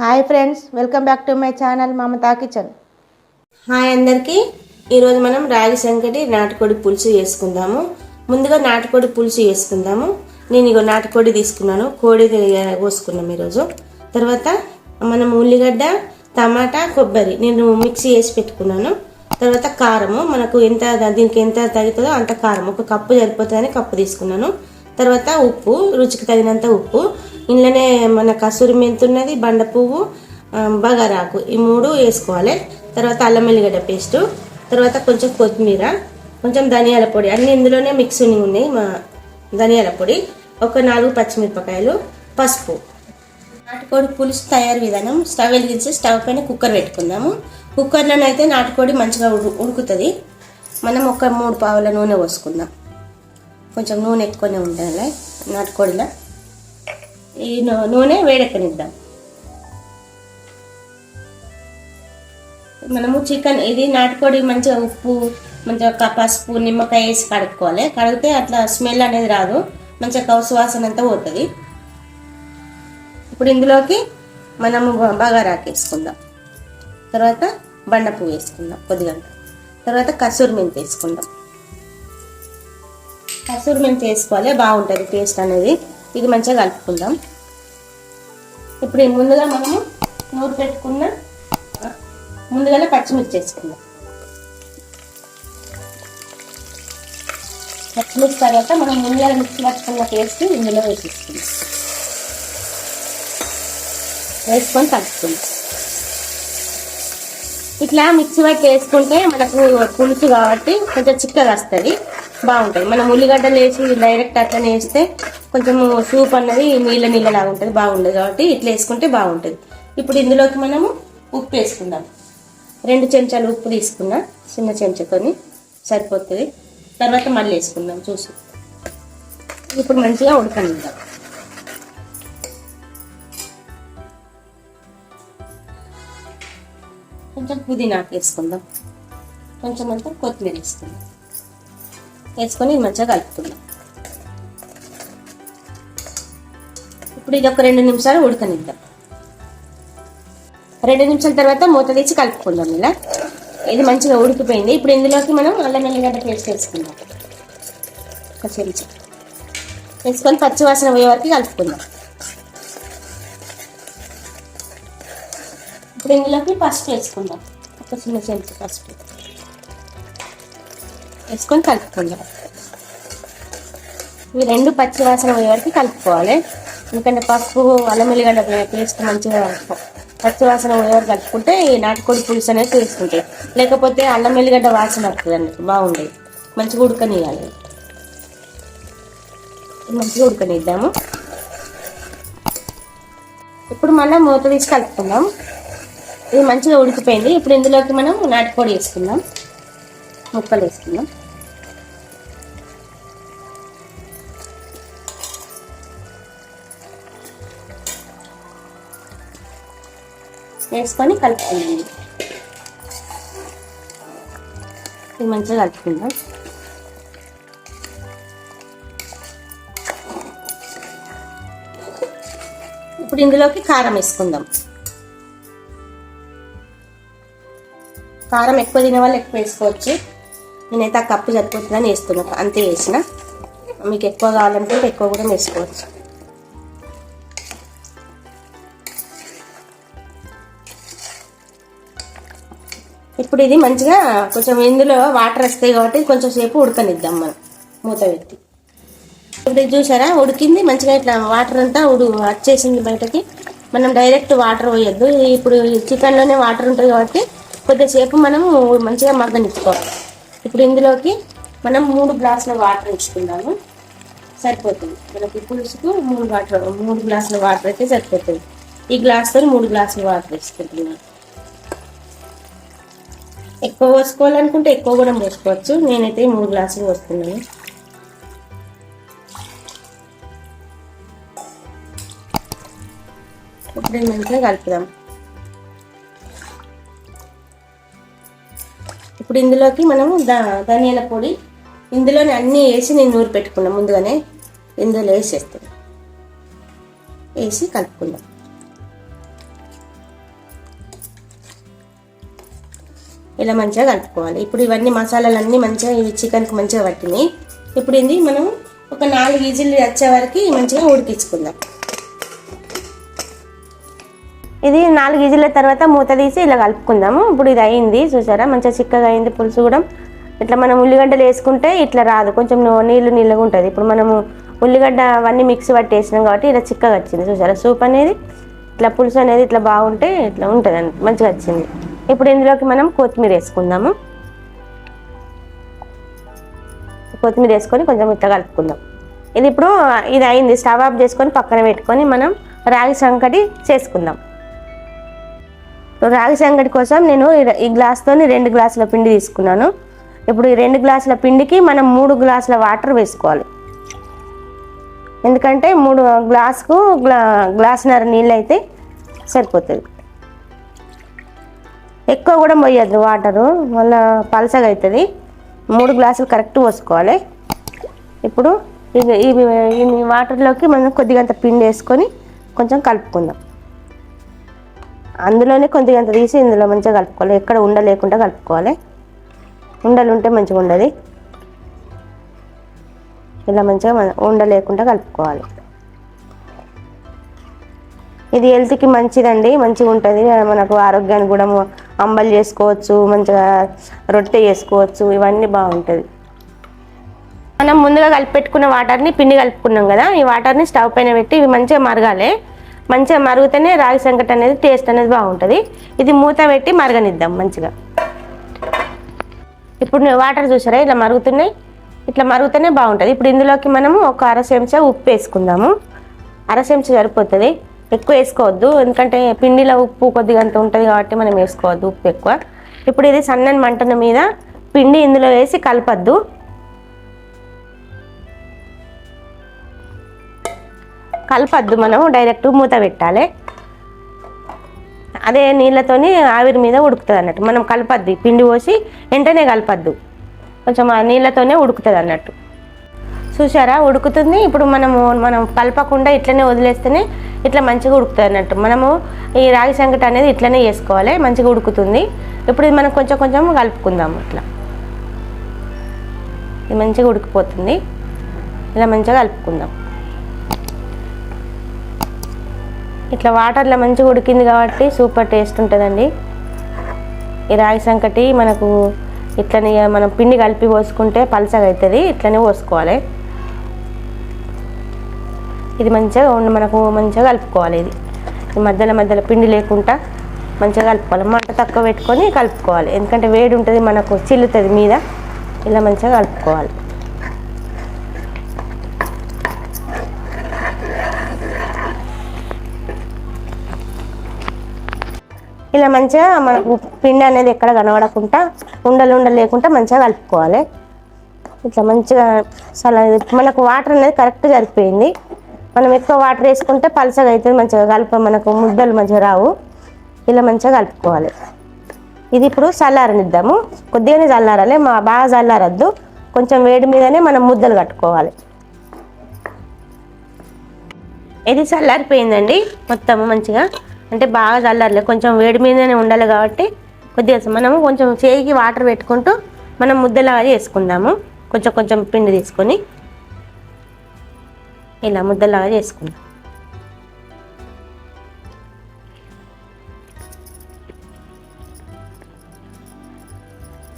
Hi friends welcome back to my channel Mamatha kitchen. Hi అందరికీ. ఈరోజు మనం రాగి సంకటి నాటుకోడి పులుసు చేసుకుందాము. ముందుగా నాటుకోడి పులుసు చేసుకుందాము. నేను ఇగో నాటుకోడి తీసుకున్నాను. కోడి కోసుకున్నాం ఈరోజు. తర్వాత మనం ఉల్లిగడ్డ టమాటా కొబ్బరి నేను మిక్సీ చేసి పెట్టుకున్నాను. తర్వాత కారము మనకు ఎంత దీనికి ఎంత తగ్గుతుందో అంత కారం. ఒక కప్పు సరిపోతుందని కప్పు తీసుకున్నాను. తర్వాత ఉప్పు రుచికి తగినంత ఉప్పు ఇంట్లోనే మన కసూరి మెంతున్నది బండ పువ్వు బగారాకు. ఈ మూడు వేసుకోవాలి. తర్వాత అల్లం వెల్లిగడ్డ పేస్టు తర్వాత కొంచెం కొత్తిమీర కొంచెం ధనియాల పొడి. అన్ని ఇందులోనే మిక్సింగ్ ఉన్నాయి మా ధనియాల పొడి. ఒక నాలుగు పచ్చిమిరపకాయలు పసుపు. నాటుకోడి పులుసు తయారు విధానం. స్టవ్ వెలిగించి స్టవ్ పైన కుక్కర్ పెట్టుకుందాము. కుక్కర్లోనైతే నాటుకోడి మంచిగా ఉడుకుతుంది. మనం ఒక మూడు పావుల నూనె పోసుకుందాం. కొంచెం నూనె ఎక్కువనే ఉండాలి నాటుకోడిలో. ఈ నూ- నూనె వేడెక్కనిద్దాం మనము చికెన్ ఇది నాటుకోడి మంచిగా ఉప్పు మంచిగా పసుపు నిమ్మకాయ వేసి కడుక్కోవాలి. కడిగితే అట్లా స్మెల్ అనేది రాదు. మంచిగా కౌసు వాసన అంతా పోతుంది. ఇప్పుడు ఇందులోకి మనము బగారాకు వేసుకుందాం. తర్వాత బండ పువ్వు వేసుకుందాం కొద్దిగా. తర్వాత కసూరి మెంతి వేసుకుందాం. కసూరి మెంతి వేసుకోవాలి. బాగుంటుంది టేస్ట్ అనేది. ఇది మంచిగా కలుపుకుందాం. ఇప్పుడు ముందుగా మనము నూరు పెట్టుకున్న ముందుగానే పచ్చిమిర్చి వేసుకుందాం. పచ్చిమిర్చి తర్వాత మనం ముందుగా మిక్సీ పట్టుకున్న పేస్ట్ ఇందులో వేసేసుకుందాం. వేసుకొని కలుపుకుందాం. ఇట్లా మిక్సీ పట్టి వేసుకుంటే మనకు పులుసు కాబట్టి కొంచెం చిక్కగా వస్తుంది బాగుంటుంది. మనం ఉల్లిగడ్డలు వేసి డైరెక్ట్ అట్లనే వేస్తే కొంచెం సూప్ అన్నది నీళ్ళ నీళ్ళలాగా ఉంటుంది బాగుండదు కాబట్టి ఇట్లా వేసుకుంటే బాగుంటుంది. ఇప్పుడు ఇందులోకి మనము ఉప్పు వేసుకుందాం. రెండు చెంచాలు ఉప్పు తీసుకున్నా చిన్న చెంచాతోని సరిపోతుంది. తర్వాత మళ్ళీ వేసుకుందాం చూసి. ఇప్పుడు మంచిగా ఉడకనిద్దాం. కొంచెం పుదీనాకు వేసుకుందాం. కొంచెం అంతా కొత్తిమీర వేసుకుందాం. వేసుకొని మంచిగా కలుపుకుందాం. ఇప్పుడు ఇది ఒక రెండు నిమిషాలు ఉడకనిద్దాం. రెండు నిమిషాల తర్వాత మూత తీసి కలుపుకుందాం ఇలా. ఇది మంచిగా ఉడికిపోయింది. ఇప్పుడు ఇందులోకి మనం అల్లం ఎల్లిగడ్డ పేస్ట్ వేసుకుందాం. ఒక చెంచా. వేసుకొని పచ్చివాసన పోయే వరకు కలుపుకుందాం. ఇప్పుడు ఇందులోకి పసుపు వేసుకుందాం. ఒక చిన్న చెంచా పసుపు. వేసుకొని కలుపుకుందాం. ఇవి రెండు పచ్చి వాసన పోయే వరకు కలుపుకోవాలి. ఎందుకంటే పసుపు అల్లం వెల్లిగడ్డ పేస్ట్ మంచిగా పచ్చి వాసన పోయే కలుపుకుంటే ఈ నాటుకోడి పులుసు అనేది తీసుకుంటాయి లేకపోతే అల్లం వెల్లిగడ్డ వాసన వస్తుంది అండి బాగుండేది. మంచిగా ఉడకనియాలి మంచిగా ఉడకనిద్దాము. ఇప్పుడు మనం మూత తీసి కలుపుకుందాం. ఇది మంచిగా ఉడికిపోయింది. ఇప్పుడు ఇందులోకి మనం నాటుకోడి వేసుకుందాం. ముక్కలు వేసుకుందాం. వేసుకొని కలుపుకుందాం. ఇది మంచిగా కలుపుకుందాం. ఇప్పుడు ఇందులోకి కారం వేసుకుందాం. కారం ఎక్కువ తినే వాళ్ళు ఎక్కువ వేసుకోవచ్చు. నేనైతే ఆ కప్పు సరిపోతుందని వేస్తున్నా. అంతే వేసిన. మీకు ఎక్కువ కావాలనుకుంటే ఎక్కువ కూడా వేసుకోవచ్చు. ఇప్పుడు ఇది మంచిగా కొంచెం ఇందులో వాటర్ వస్తాయి కాబట్టి కొంచెం సేపు ఉడకనిద్దాం మనం మూత పెట్టి. ఇప్పుడు ఇది చూసారా? ఉడికింది. మంచిగా ఇట్లా వాటర్ అంతా ఉడు వచ్చేసింది బయటకి. మనం డైరెక్ట్ వాటర్ పోయొద్దు. ఇప్పుడు చికెన్లోనే వాటర్ ఉంటుంది కాబట్టి కొద్దిసేపు మనం మంచిగా మగ్గనిచ్చుకోవాలి. ఇప్పుడు ఇందులోకి మనం మూడు గ్లాసుల వాటర్ ఇచ్చుకుందాము సరిపోతుంది. మనకి పులుసుకు మూడు వాటర్ మూడు గ్లాసుల వాటర్ అయితే సరిపోతుంది. ఈ గ్లాస్తో మూడు గ్లాసుల వాటర్ ఇచ్చుకుంటున్నాను ఎక్కువ పోసుకోవాలనుకుంటే ఎక్కువ కూడా పోసుకోవచ్చు. నేనైతే మూడు గ్లాసులు పోసుకున్నాను. ఇప్పుడు మంచిగా కలుపుదాం. ఇప్పుడు ఇందులోకి మనము ధనియాల పొడి. ఇందులోనే అన్నీ వేసి నేను నూరు పెట్టుకున్నాను ముందుగానే ఇందులో వేసేస్తాను వేసి కలుపుకుందాం. ఇలా మంచిగా కలుపుకోవాలి. ఇప్పుడు ఇవన్నీ మసాలాలన్నీ మంచిగా ఈ చికెన్కి మంచిగా పట్టినాయి. ఇప్పుడు ఇది మనం ఒక నాలుగు ఈజీలు వచ్చే వరకు మంచిగా ఉడికించుకుందాం. ఇది నాలుగు ఈజీల తర్వాత మూత తీసి ఇలా కలుపుకుందాము. ఇప్పుడు ఇది అయింది చూసారా? మంచిగా చిక్కగా అయింది పులుసు కూడా. ఇట్లా మనం ఉల్లిగడ్డలు వేసుకుంటే ఇట్లా రాదు. కొంచెం నీళ్ళు నీళ్ళగా ఉంటుంది. ఇప్పుడు మనము ఉల్లిగడ్డ అవన్నీ మిక్స్ పట్టి వేసినాం కాబట్టి ఇలా చిక్కగా వచ్చింది చూసారా? సూప్ అనేది ఇట్లా పులుసు అనేది ఇట్లా బాగుంటే ఇట్లా ఉంటుంది మంచిగా వచ్చింది. ఇప్పుడు ఇందులోకి మనం కొత్తిమీర వేసుకుందాము. కొత్తిమీర వేసుకొని కొంచెం ఇట్లా కలుపుకుందాం. ఇది ఇప్పుడు ఇది అయింది. స్టవ్ ఆఫ్ చేసుకొని పక్కన పెట్టుకొని మనం రాగి సంకటి చేసుకుందాం. రాగి సంగటి కోసం నేను ఈ- గ్లాస్తో గ్లాస్తోని రెండు గ్లాసుల పిండి తీసుకున్నాను. ఇప్పుడు ఈ రెండు గ్లాసుల పిండికి మనం మూడు గ్లాసుల వాటర్ వేసుకోవాలి. ఎందుకంటే మూడు గ్లాసుకు గ్లా గ్లాసున్నర నీళ్ళు అయితే సరిపోతుంది. ఎక్కువ కూడా పోయద్దు వాటరు మళ్ళీ పలసగా అవుతుంది మూడు గ్లాసులు కరెక్ట్ పోసుకోవాలి. ఇప్పుడు ఇవి ఇవి ఈ వాటర్లోకి మనం కొద్దిగంత పిండి వేసుకొని కొంచెం కలుపుకుందాం. అందులోనే కొద్దిగంత తీసి ఇందులో మంచిగా కలుపుకోవాలి. ఎక్కడ ఉండ లేకుండా కలుపుకోవాలి. ఉండలు ఉంటే మంచిగా ఉండదు. ఇలా మంచిగా మన- ఉండ లేకుండా కలుపుకోవాలి. ఇది హెల్త్కి మంచిదండి మంచిగా ఉంటుంది మనకు ఆరోగ్యానికి కూడా అంబలు చేసుకోవచ్చు మంచిగా రొట్టె చేసుకోవచ్చు ఇవన్నీ బాగుంటుంది. మనం ముందుగా కలిపెట్టుకున్న వాటర్ని పిండి కలుపుకున్నాం కదా ఈ వాటర్ని స్టవ్ పైన పెట్టి ఇవి మంచిగా మరగాలి. మంచిగా మరుగుతేనే రాగి సంకట అనేది టేస్ట్ అనేది బాగుంటుంది. ఇది మూత పెట్టి మరగనిద్దాం మంచిగా. ఇప్పుడు వాటర్ చూసారా? ఇట్లా మరుగుతున్నాయి. ఇట్లా మరుగుతూనే బాగుంటుంది. ఇప్పుడు ఇందులోకి మనము ఒక అర చెంచా ఉప్పు వేసుకుందాము. అర చెంచా సరిపోతుంది. ఎక్కువ వేసుకోవద్దు. ఎందుకంటే పిండిలో ఉప్పు కొద్దిగా అంత ఉంటుంది కాబట్టి మనం వేసుకోవద్దు ఉప్పు ఎక్కువ. ఇప్పుడు ఇది సన్నని మంటన మీద పిండి ఇందులో వేసి కలపద్దు. కలపద్దు మనం డైరెక్ట్ మూత పెట్టాలి. అదే నీళ్ళతోని ఆవిరి మీద ఉడుకుతుంది అన్నట్టు. మనం కలపద్దు పిండి పోసి వెంటనే కలపద్దు. కొంచెం ఆ నీళ్ళతోనే ఉడుకుతుంది అన్నట్టు. చూసారా ఉడుకుతుంది. ఇప్పుడు మనము మనం కలపకుండా ఇట్లనే వదిలేస్తేనే ఇట్లా మంచిగా ఉడుకుతుంది అన్నట్టు. మనము ఈ రాగి సంకట అనేది ఇట్లనే చేసుకోవాలి. మంచిగా ఉడుకుతుంది. ఇప్పుడు ఇది మనం కొంచెం కొంచెం కలుపుకుందాం ఇట్లా ఇది మంచిగా ఉడికిపోతుంది. ఇలా మంచిగా కలుపుకుందాం. ఇట్లా వాటర్లో మంచిగా ఉడికింది కాబట్టి సూపర్ టేస్ట్ ఉంటుందండి. ఈ రాగి సంకటి మనకు ఇట్లనే మనం పిండి కలిపి పోసుకుంటే పలసగా అవుతుంది. ఇట్లనే పోసుకోవాలి. ఇది మంచిగా ఉండి మనకు మంచిగా కలుపుకోవాలి ఇది. మధ్యలో మధ్యలో పిండి లేకుండా మంచిగా కలుపుకోవాలి. మంట తక్కువ పెట్టుకొని కలుపుకోవాలి. ఎందుకంటే వేడి ఉంటుంది మనకు చిల్లుతుంది మీద. ఇలా మంచిగా కలుపుకోవాలి. ఇలా మంచిగా మనకు పిండి అనేది ఎక్కడ కనబడకుండా ఉండలు ఉండలు లేకుండా మంచిగా కలుపుకోవాలి. ఇట్లా మంచిగా అసలు మనకు వాటర్ అనేది కరెక్ట్ సరిపోయింది. మనం ఎక్కువ వాటర్ వేసుకుంటే పలసగా అవుతుంది మంచిగా కలుపు మనకు ముద్దలు మంచిగా రావు. ఇలా మంచిగా కలుపుకోవాలి. ఇది ఇప్పుడు చల్లారనిద్దాము. కొద్దిగానే చల్లారాలి మా బాగా చల్లారద్దు. కొంచెం వేడి మీదనే మనం ముద్దలు కట్టుకోవాలి. ఇది చల్లారిపోయిందండి మొత్తము మంచిగా. అంటే బాగా చల్లారలేదు కొంచెం వేడి మీదనే ఉండాలి కాబట్టి కొద్దిగా మనము కొంచెం చేయికి వాటర్ పెట్టుకుంటూ మనం ముద్దలాగా చేసుకుందాము. కొంచెం కొంచెం పిండి తీసుకొని. ఇలా ముద్దలాగా చేసుకుందాం.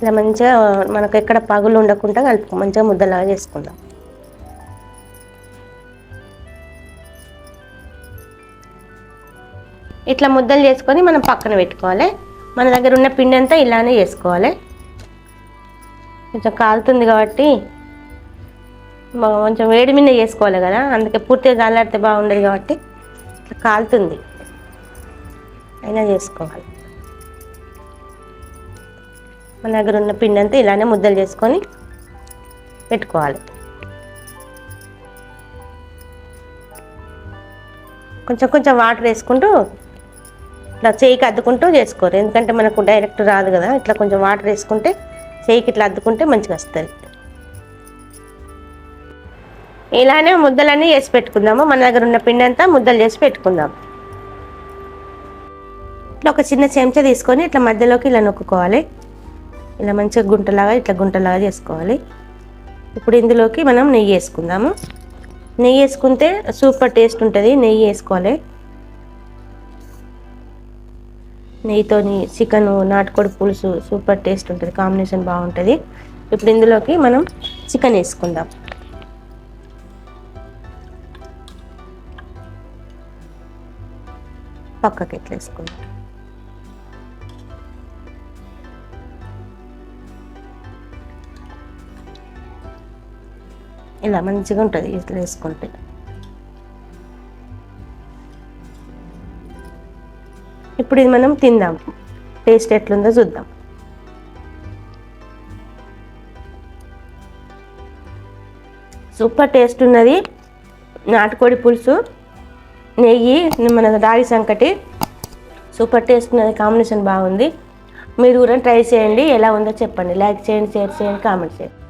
ఇలా మంచిగా మనకు ఎక్కడ పగులు ఉండకుండా కలుపుకో మంచిగా ముద్దలాగా చేసుకుందాం. ఇట్లా ముద్దలు చేసుకొని మనం పక్కన పెట్టుకోవాలి. మన దగ్గర ఉన్న పిండి అంతా ఇలానే చేసుకోవాలి. కొంచెం కాలుతుంది కాబట్టి కొంచెం వేడి మీద చేసుకోవాలి కదా అందుకే పూర్తిగా చల్లారితే బాగుండదు కాబట్టి ఇట్లా కాలుతుంది. అయినా చేసుకోవాలి. మన దగ్గర ఉన్న పిండి అంతా ఇలానే ముద్దలు చేసుకొని పెట్టుకోవాలి. కొంచెం కొంచెం వాటర్ వేసుకుంటూ ఇట్లా చేయికి అద్దుకుంటూ చేసుకోరు. ఎందుకంటే మనకు డైరెక్ట్ రాదు కదా ఇట్లా కొంచెం వాటర్ వేసుకుంటే చేయికి ఇట్లా అద్దుకుంటే మంచిగా వస్తుంది. ఇలానే ముద్దలన్నీ చేసి పెట్టుకుందాము. మన దగ్గర ఉన్న పిండి అంతా ముద్దలు చేసి పెట్టుకుందాం. ఇట్లా ఒక చిన్న చెంచా తీసుకొని ఇట్లా మధ్యలోకి ఇలా నొక్కుకోవాలి. ఇలా మంచిగా గుంటలాగా ఇట్లా గుంటలాగా చేసుకోవాలి. ఇప్పుడు ఇందులోకి మనం నెయ్యి వేసుకుందాము. నెయ్యి వేసుకుంటే సూపర్ టేస్ట్ ఉంటుంది. నెయ్యి వేసుకోవాలి. నెయ్యితోని చికెను నాటుకోడి పులుసు సూపర్ టేస్ట్ ఉంటుంది. కాంబినేషన్ బాగుంటుంది. ఇప్పుడు ఇందులోకి మనం చికెన్ వేసుకుందాం. పక్కకి ఎట్లా ఇలా మంచిగా ఉంటుంది ఇట్లా వేసుకుంటే. ఇప్పుడు ఇది మనం తిందాం. టేస్ట్ ఎట్లుందో చూద్దాం. సూపర్ టేస్ట్ ఉన్నది. నాటుకోడి పులుసు. నెయ్యి మన రాగి సంకటి. సూపర్ టేస్ట్ ఉన్నది కాంబినేషన్ బాగుంది. మీరు కూడా ట్రై చేయండి ఎలా ఉందో చెప్పండి. లైక్ చేయండి షేర్ చేయండి కామెంట్ చేయండి.